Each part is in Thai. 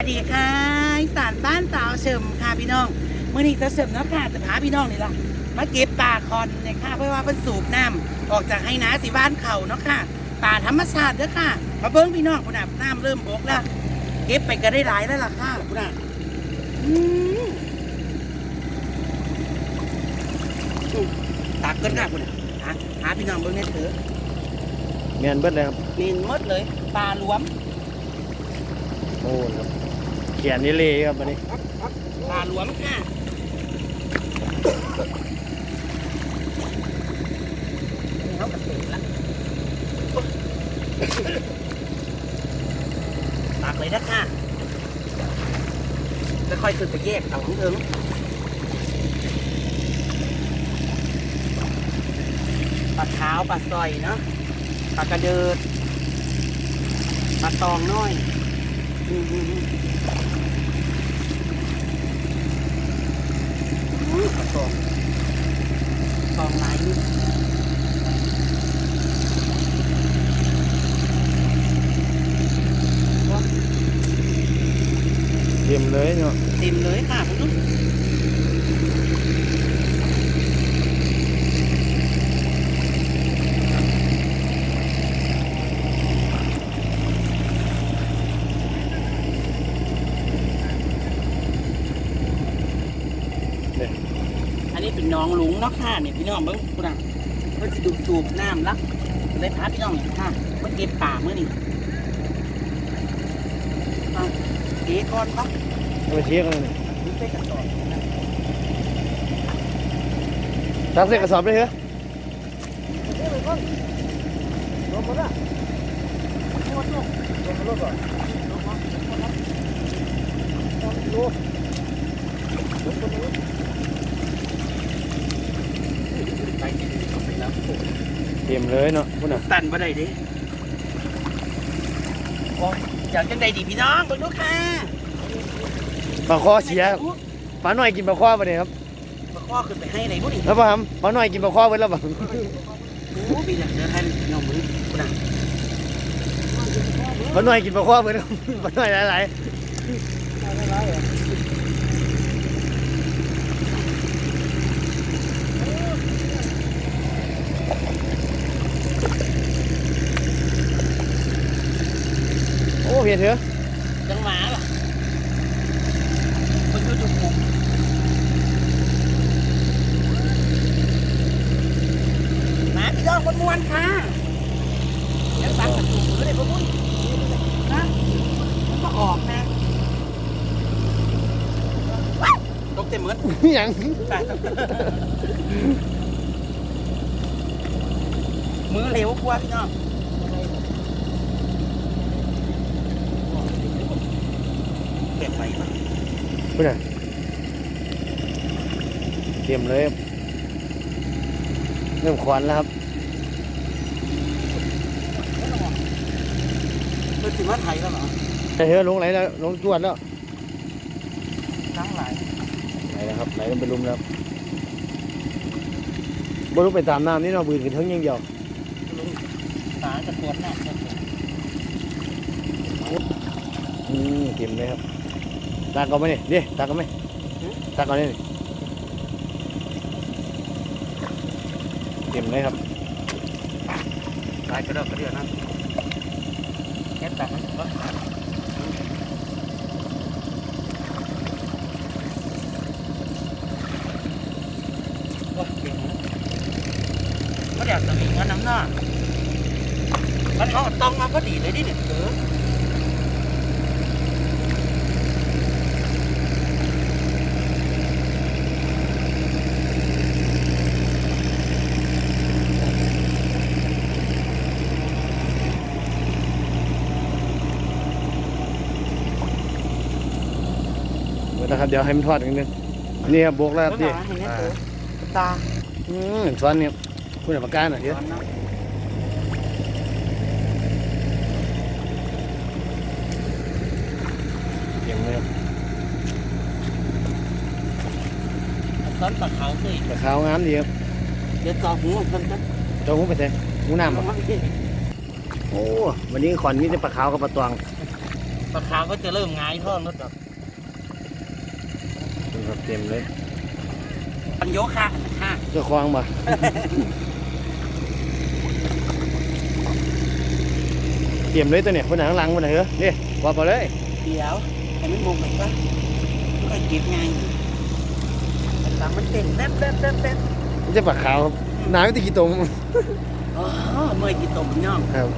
สวัสดีค่ะอีสานบ้านสาวเฉิมค่ะพี่น้องเมื่อนี้จะเฉิมเนาะค่ะจะพาพี่น้องนี่ล่ะมาเก็บปลาคอนเนี่ยค่ะเพื่อว่าเป็นสูบน้ำออกจากให้น้าสีบ้านเขาเนาะค่ะป่าธรรมชาติเด้อค่ะมาเบิ้งพี่น้องคุณอาบน้ำเริ่มบกแล้วเก็บไปก็ได้หลายแล้วล่ะค่ะคุณอาอืมอืมตักกันค่ะคุณอาหาหาพี่น้องเบิ้งเนี่ยเถอะเมียนเบิดเลยครับเมนหมดเลยปลาหลวมโอ้ครับ เขียนนี่เลยครับวันนี้ปลาหลวมค่ะเขากระเตะละตักเลยนะค่ะแล้วค่อยขึ้นไปแยกเอาของเอิงปลาขาวปลาซอยเนาะปลากระเดิดปลาตองน้อยอืม อืมอืมอุ้ยกระตองตองไหลายนี่เตรียมเลยเนาะเต็มเลยค่ะคุณลูก เนี่ย อันนี้เป็นหน้องหลุงเนาะค่ะเนี่ยพี่น้องเบิ้งคุณอะเพื่อจะดูสูบน้ำละได้พาพี่น้องอีกค่ะมาเก็บป่าเมื่อนี่เอาเก๋ก่อนปะเอาไปเทียบกันเลยนี่เป็นกระสอบนะตักใส่กระสอบเลยเหรอไป เอาไปแล้วเตรียมเลยเนาะพุ่นน่ะสั่นบ่ได้เดิโอ้ยอยากจังใดดีพี่น้องเบิ่งดูค่ะปลาคอเสียครับปลาหน่อยกินปลาคอไปเลยครับมาข้อขึ้นไปให้ไหนบุนี่แล้วป่ะครับปลาหน่อยกินปลาคอไปแล้วป่ะโอ้ปีหลังเจอให้พี่น้องมึงคุณอะปลาหน่อยกินปลาคอไปแล้วปลาหน่อยหลายๆ เพียเถอะจังหมาล่ะมันอยู่จุกปุกหมาพี่น้องคนมวนค่ะยังสั่งกระตุกมือเลยพวกมึงนะมันก็ออกนะว้าวตกเต็มเหมือนหยังมือเหลวกว่าพี่น้อง เก็บไปปะพุ่นน่ะเตรียมเลยครับเริ่มควันแล้วครับเพื่อสิมาไทยแล้วเหรอแต่เธอลงไหลแล้วลงจวดแล้วทั้งหลายไหลแล้วครับไหลลงไปลุมแล้วครับบ่รู้ไปตามน้ำนี่เนาะบืนขึ้นทั้งอยังเดียวลุงสารกระตวนหน้าครับผมอืมเต็มเลยครับ ตากเอาไหมนี่ดิตากเอาไหมตากเอาเนี่ยเต็มเลยครับสายกระดอกกระเดื่อนะแค่แต่มันก็ว้าเก่งนะไม่อยากจะมีเงินน้ำหน้ามันเอาตองมาพอดีเลยดิเนี่ยเออ เดี๋ยวนะครับเดี๋ยวให้มันทอดกันนึงนี่ครับบวกแล้วครับเดี๋ดิยวให้เนี่ยเออตาอืมช้อนเนี่ยคุณเอาปากกาหน่อยเดี๋ยวร้อนนะเต็มเลยครับซ้อนปลาเขาเลยปลาขาวงามดีครับเดี๋ยวจอหูมันจะเจ้าหูไปเถอะหูน้ำมับ่นโอ้ วันนี้ขอนมีแต่ปลาขาวกับปลาตวงปลาขาวก็จะเริ่มหงายท้องรถดอกดูครับ เต็มเลยปันโยคะค่ะเจ้าควางบ่เตรียมเลยตัวเนี่ยคนหนังหลังคนไหนเหรอนี่บอกไปเลยเดี๋ยวให้มันมุงหน่อยปะไม่เก็บไงหลังมันเต้นแป๊บแป๊บแป๊บแป๊บมันจะปากขาวครับหนาไม่ติดกี่ตรงอ๋อเมื่อยกี่ตมย่องครับ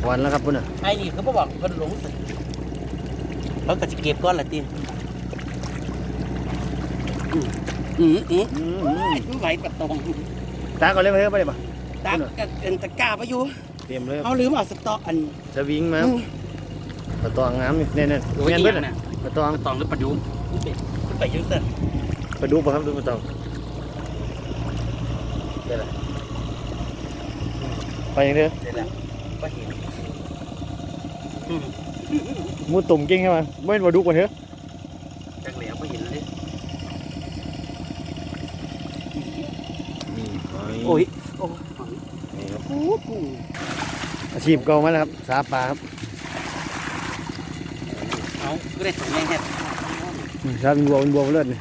ควันแล้วครับพุ่นอะไอ้นี่เขาบอกเพิ่นหลงสึกเขาก็จะเก็บก้อนละตี อืมอืมอืมอืมโอ้ยไหวประตงตาก่อนเลยไปเถอะไปเลยป่ะตักกับเอ็นตะกร้าไปอยู่เตรียมเลยครับเขาลืมเอาสต๊อกอันสวิงมาอืมกระตองงามนี่เนี่ยเนี่ยโอ้ยเงี้ยอีเบิ้หลยังน่ะน่ะกระตองกระตองหรือปลาดุกไปอยุ่งเส้นไปดูป่ะครับดูกระตองเดี๋ยวละไปอย่างเดียวเดี๋ยวแหละก็เห็นอืมมูตุ่มเก่งใช่ไหมไม่เป็นปลาดุกกว่าเถอะ จังเหลียวก็เห็นเลย โอ้ยโอ้ยนี่ครับโอ้โหอาชีพเก่ามาแล้วครับสาปลาครับเอาก็ได้สองแง่แค่อืมสาเป็นบัวเป็นบัวเลือดนี่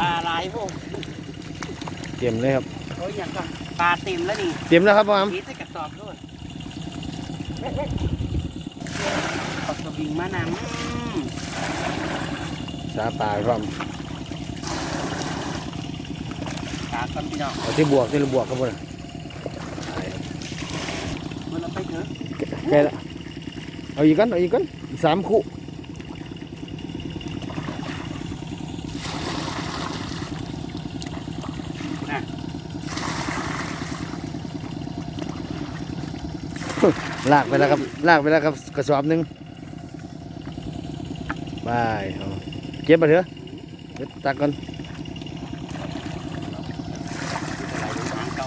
ปลาลายพวกเตรียมเลยครับโอ้ยอย่างก็ปลาเต็มแล้วนี่เตรียมแล้วครับพ่อครับพีใส่กระสอบด้วยเอาสวิงมานำอืมสาปลาพร้อ มปลากันพี่น้องเอาที่บวกที่เราบวกครับพ่อน่ะมันเราไปเถอะแกละเอาอีกกันเอาอีกกันอีกสามคู่นะลากไปแล้วครับลากไปแล้วครับกระสอบหนึ่งไปเอาเก็บมาเถอะเดี๋ยวตักก่อน ทางเก่า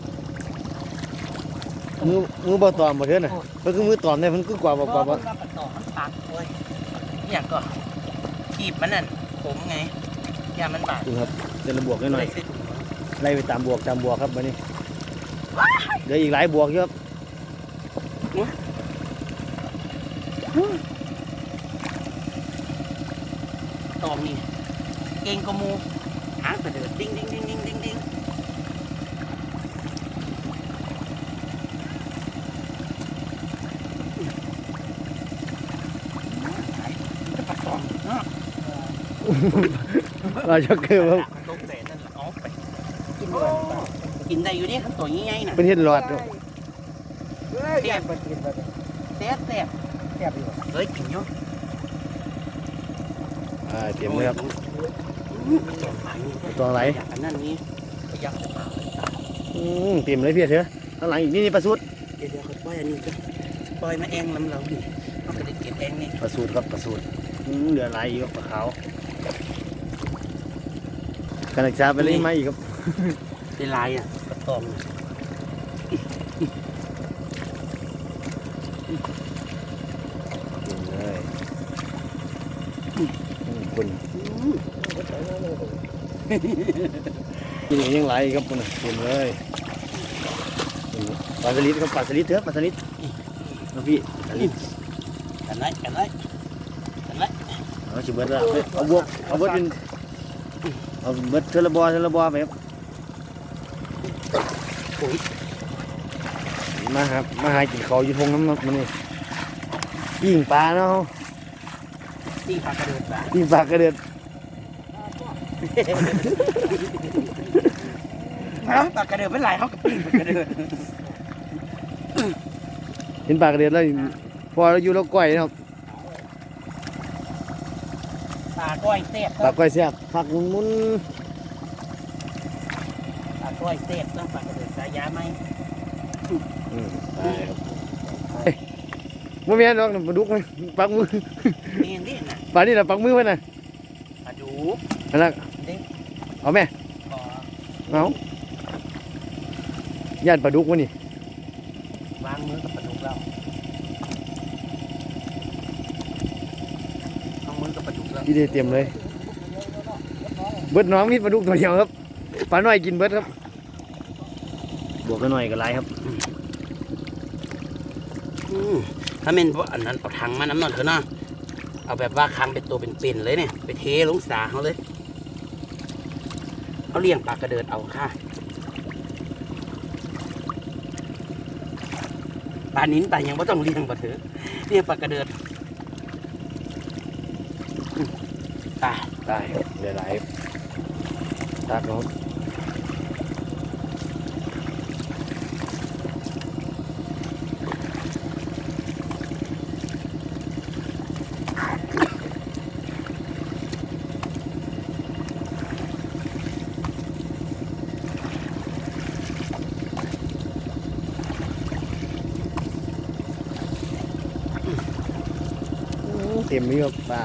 ม่ใช่ปลาตองน้อยตองน้อยตองเล็กแต่ว่าปลาตองเนี่ยก็เพื่อนๆปลาตองปลาตองแตกอืมไม่อยู่แล้วครับพี่สาวมือมือบ่ตอมบ่เถอะน่ะเพิ่นคือมือตอมเนี่ยเพิ่นคือกว่าบ่กว่าบ่ว่าปลาตองมันปากเว้ยเนี่ยก็ขีบมันนั่นผมไงยามันบาดดูครับเดี๋ยวเราบวกนิดหน่อยใส่ถุงไล่ไปตามบวกตามบวกครับวันนี้เดี๋ยวอีกหลายบวกเยอะครับตองนี่เก่งกว่าหมูหางเสด็จดิ้งดิ้งดิ้งดิ้งดิ้งดิ้งจะปัดตองเนาะ เราจะคือว่ามันตกแต่นั่นแหละเอาไปกินด้วยกินได้อยู่นี่ครับตัวใหญ่ๆน่ะเป็นเห็ดหลอดครับเสียบเสียบเสียบเสียบอยู่เฮ้ยกินอยู่อ่าเตรียมเลยครับตัวไหนตัวไหนอยากอันนั้นนี่อยากเอาอืมเตรียมเลยพี่เถอะข้างหลังอีกนี่นี่ปลาสุดเดี๋ยวเดี๋ยวเขาปล่อยอันนี้ก็ปล่อยมาเองลำเราดิเขาก็ได้เก็บเองนี่ปลาสุดครับปลาสุดอืมเหลือหลายอีกครับปลาขาว กันศึกษาไปเลยไหมาอีกครับเป็นลายอะกระตอมเตรียมเลยอืมคุณกินอีกยังหลายอีกครับคุณน่ะเตรียมเลยปลาสลิดครับปลาสลิดเถอะปลาสลิดนะพี่ปลาสลิดกันไรกันไรกันไรเอาชิเบิดละเอาบวกเอาเบิดเป็น เอาเบิดเทอละบอเทอละบอไปครับโอ้ยมาครับมาหากินเขาวอยู่ทงน้ำมันนี่ยิงปลาเนาะตีปลากระเดิดปลายิงปลากระเดือดปลากระเดิดเป็นลายเขากับปีปลากระเดิดเห็นปลากระเดือดแล้วพอเราอยู่เราก้อยนะครับ ปลาก้อยเสียบปลาก้อยแซ่บผักมุนมุนปลาก้อยเสียบต้องปลากระเดิดสายยาไหมอืมไปครับบ่แม่นดอกปลาดุกมันปักมือเมนดิน่ะปลานี่น่ะปักมือมันน่ะปลาดูนั่นล่ะเอาแม่ก่อเอาย่านปลาดุกวะนี่ วางมือกับปลาดุกแล้วเอามือ กับปลาดุกแล้วที่ได้เตรียมเลย เบิดน้องมีปลาดุกตัวเดียวครับปลาน้อยกินเบิดครับ บวกกันหน่อยก็ไรครับอืมถ้าเมนว่าอันนั้นเอาถังมาน้ำหนอนเถอะเนาะเอาแบบว่าคังเป็นตัวเป็นๆเลยเนี่ยไปเทลงสาเขาเลยเอาเลี้ยงปลากระเดิดเอาค่ะปลานิ้นปลายังไม่ต้องเลี้ยงปลาเถอะเลี้ยงปลากระเดิดอืม ตายได้ครับเดี๋ยวไรตักเนาะเต็มเลยครับปลา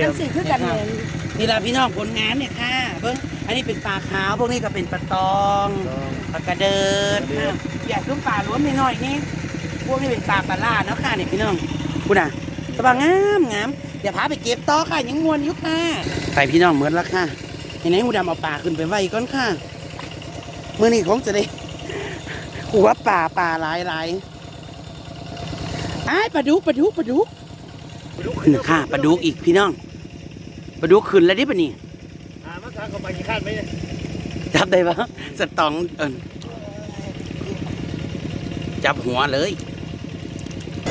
แต่ทั้งสี่คือกันเนี่ยนี่ละพี่น้องผลงานเนี่ยค่ะเบิ้งอันนี้เป็นปลาขาวพวกนี้ก็เป็นปลาตองปลากระเดิดค่ะอยากซุ้มปลาล้วนนิดหน่อยนี่พวกนี้เป็นปลาปลาล่าเนาะค่ะเนี่ยพี่น้องคุณอะตะบางงามงามเดี๋ยวพาไปเก็บต่อค่ะยังมวนอยู่ค่ะไปพี่น้องเหมือนแล้วค่ะยังไงหูดำเอาปลาขึ้นไปไว้ก่อนค่ะเมื่อนี้คงจะได้หัวปลาปลาหลายหลายอ้ายปลาดุกปลาดุกปลาดุกขึ้นค่ะปลาดุกอีกพี่น้อง ปลาดุกขึ้นแล้วดิปะนี่อ่ามาทางกับปลากี่ขั้นไหมเนี่ยจับได้ปะสตองเอินจับหัวเลย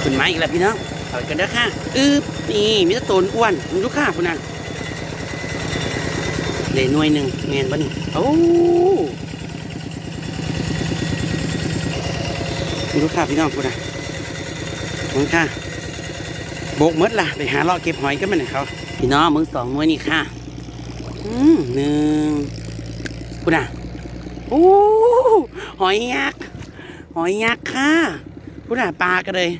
ขึ้นมาอีกแล้วพี่น้องเอากันเด้อค่ะอึ๊บนี่มีแตะตนอ้วนมึงดูค่ะพุ่นน่ะเลยหน่วยหนึ่งเงียนปะนี่โอ้มึงดูค่ะพี่น้องพุ่นน่ะมึงค่ะโบกหมดล่ะไปหาเลาะเก็บหอยกันมาหน่อยเขา พี่น้องมึงสองหน่วยนี่ค่ะ อืมหนึ่งคุณอะโอ้หอยยักษ์หอยยักษ์ค่ะคุณอะปลากันเลย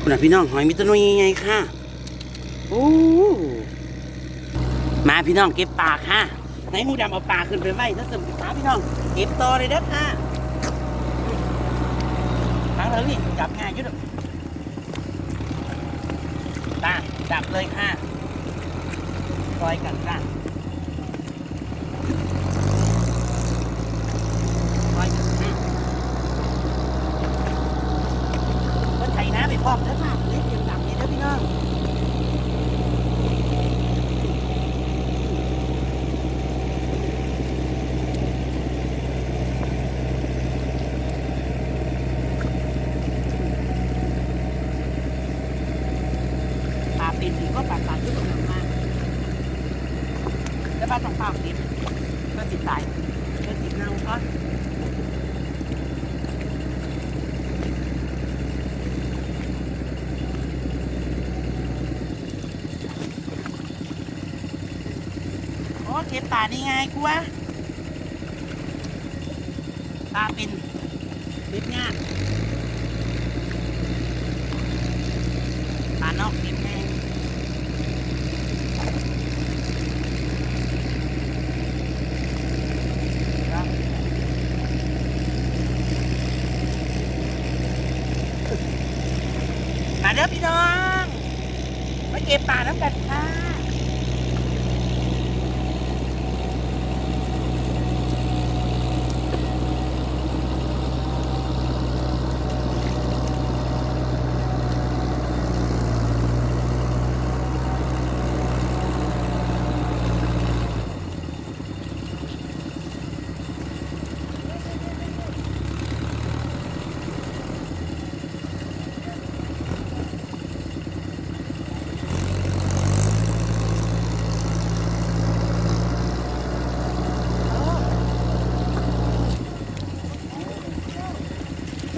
คุณอะพี่น้องหอยมีตัวน้อยใหญ่ๆค่ะโอ้มาพี่น้องเก็บปลาค่ะไหนหมูดำเอาปลาขึ้นไปไว้ถ้าเสริมปลาพี่น้องเก็บต่อเลยเด้อค่ะทางเถอะนี่จับง่ายอยุ่ดตาจับเลยค่ะ ซอยกันค่ะคอยกันนะเพิ่นไถน้ำไปพร้อมเด้อค่ะเล่นเสียงดังนี่เด้อพี่น้องปลาเป็นหรือก็ปลาตายที่ตรงนั้นมากแล้วปลาต้องเปล่ากิน เพื่อติดตายเพื่อติดเน่าก็โอ้เก็บป่านี่ไงกูวะปลาเป็นเล็บง่ายปลานอกเก็บแห้งครับมาเด้อพี่น้อง มาเก็บป่าน้ำกันค่ะ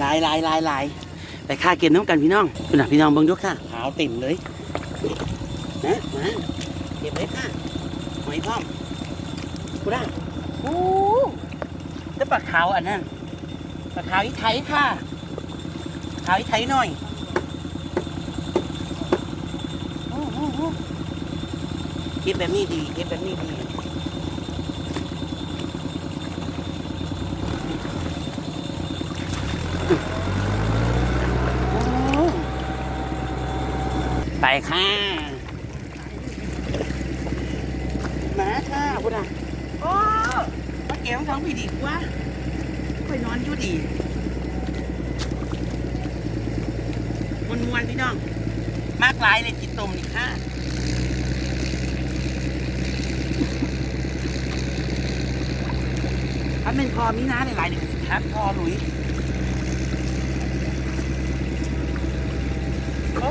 ลายลายลายลายแต่ค่าเก็บน้ำกันพี่น้องคุณน่ะพี่น้องเบิ่งดูค่ะขาวเต็มเลยนะมาเก็บเลยค่ะหอยพร้อมกูได้โอ้แล้วปลาขาวอันนั้นปลาขาวอีไทยค่ะขาวอีไทยหน่อยโอ้โหโอ้เก็บแบบนี้ดีเก็บแบบนี้ดีโอ้ไป ค่ะมาค่ะพุทธะโอ้มาเก็บของพี่ดีกว่าค่อยนอนอยู่ดีมวนมวนพี่น้อง มากหลายเลยจิตตมนี่ค่ะถ้าเป็นพอมีน้าหลายๆเด็กสิครับพอหลุยโอ้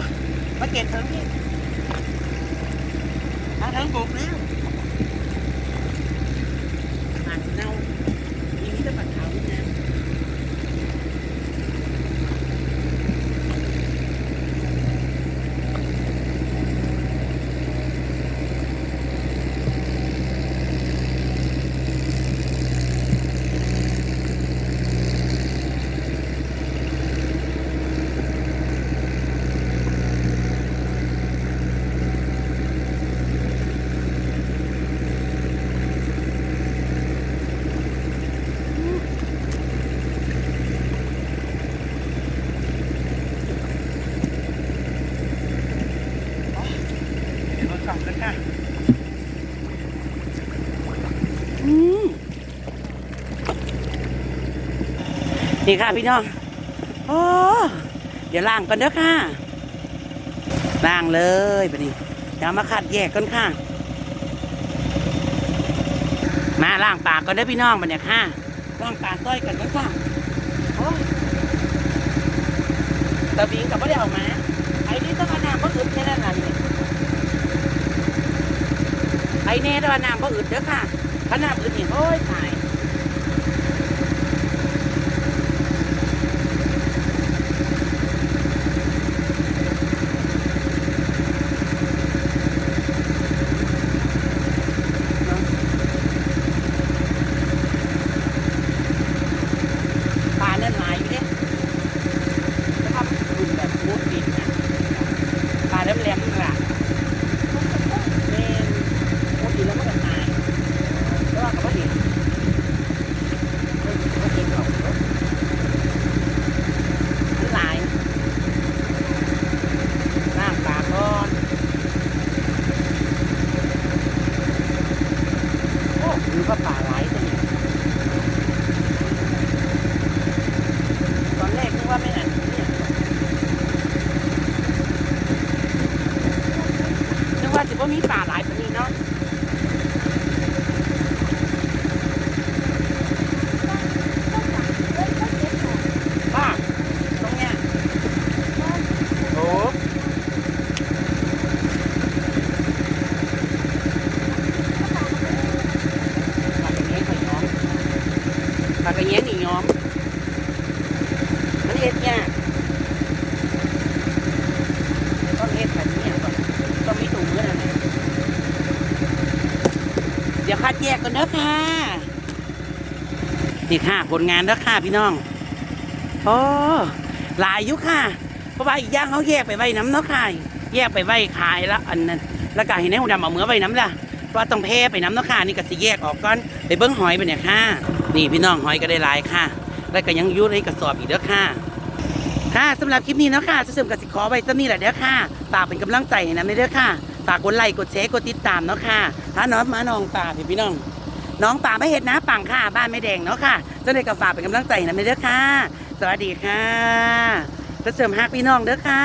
มาเก็บเถิงพี่มาเถิงบุกแล้วมาสิเน่ามีนี่จะปัดขาวนี่นะเดี๋ยวรถกลับแล้วค่ะอืม นี่ค่ะพี่น้องโอ้เดี๋ยวล้างก่อนเด้อค่ะล้างเลยไปนี่เดี๋ยวมาคัดแยกก่อนค่ะ มาล้างปากก่อนเด้อพี่น้องบันเนี่ยค่ะล้างปากต้อยกันเด้อค่ะตะบิงกับไม่ได้เอามาไอ้นี่ต้องเอาน้ำก็อึดแค่นั้นน่ะไอ้เน่ต้องเอาน้ำก็อึดเด้อค่ะถ้าน้ำอึดนี่โอ้ยตายปลานั่นหลายอยู่เนี่ยแล้วก็คุณแบบมุดดินนะปลาแหลมๆนี่ล่ะ เล่นปกติแล้วมันก็ตายแล้วว่าก็ไม่เห็นไม่ไม่เห็นหรอกมันหลายน้ำปลาก้อนโอ้หรือว่าปลาไหลายตัวนี้ตอนแรกนึกว่าไม่นั่นเนี่ยนึกว่าสิว่ามีปลา หลายตัวานี้เนาะ บ้าตรงเนี้ยโอ้ปากกระเงี้ยข่อยย้อมปากกระเงี้ยนี่ย้อม มันเห็ดยากต้องเห็ดแบบนี้ก่อนต้องมีถุงมืออะไรเดี๋ยวคัดแย กกันเด้อค่ะนี่ค่ะผลงานเด้อค่ะพี่น้องโอ้หลายอยุค่ะ เพราะว่าอีกอย่างเขาแยกไปไว้น้ำเนาะค่ะ แยกไปไว้ขายละอันนั้นแล้วก็เห็นในหูดำเอาเมือไว้น้ำล่ะเพราะว่าต้องแพ้ไปน้ำเนาะค่ะนี่ก็สิแยกออกก่อนไปเบิ้งหอยไปเนี่ยค่ะ นี่พี่น้องหอยก็ได้หลายค่ะ แล้วก็ยังยุ่ในกระสอบอีกเด้อค่ะค่ะสำหรับคลิปนี้เนาะค่ะจะเสริมกสิขอไว้สักนี้แหละเด้อค่ะฝากเป็นกำลังใจให้นะไม่เด้อค่ะากกดไลค์กดแชร์กดติดตามเนาะค่ะถ้าน้องมาน้องป่าพี่พี่น้อง น้องป่าไม่เห็นนะปังค่ะ บ้านไม่แดงเนาะค่ะเจ้าในกระฝากเป็นกำลังใจให้นะไม่เด้อค่ะ สวัสดีค่ะจะเสริมฮักพี่น้องเด้อค่ะ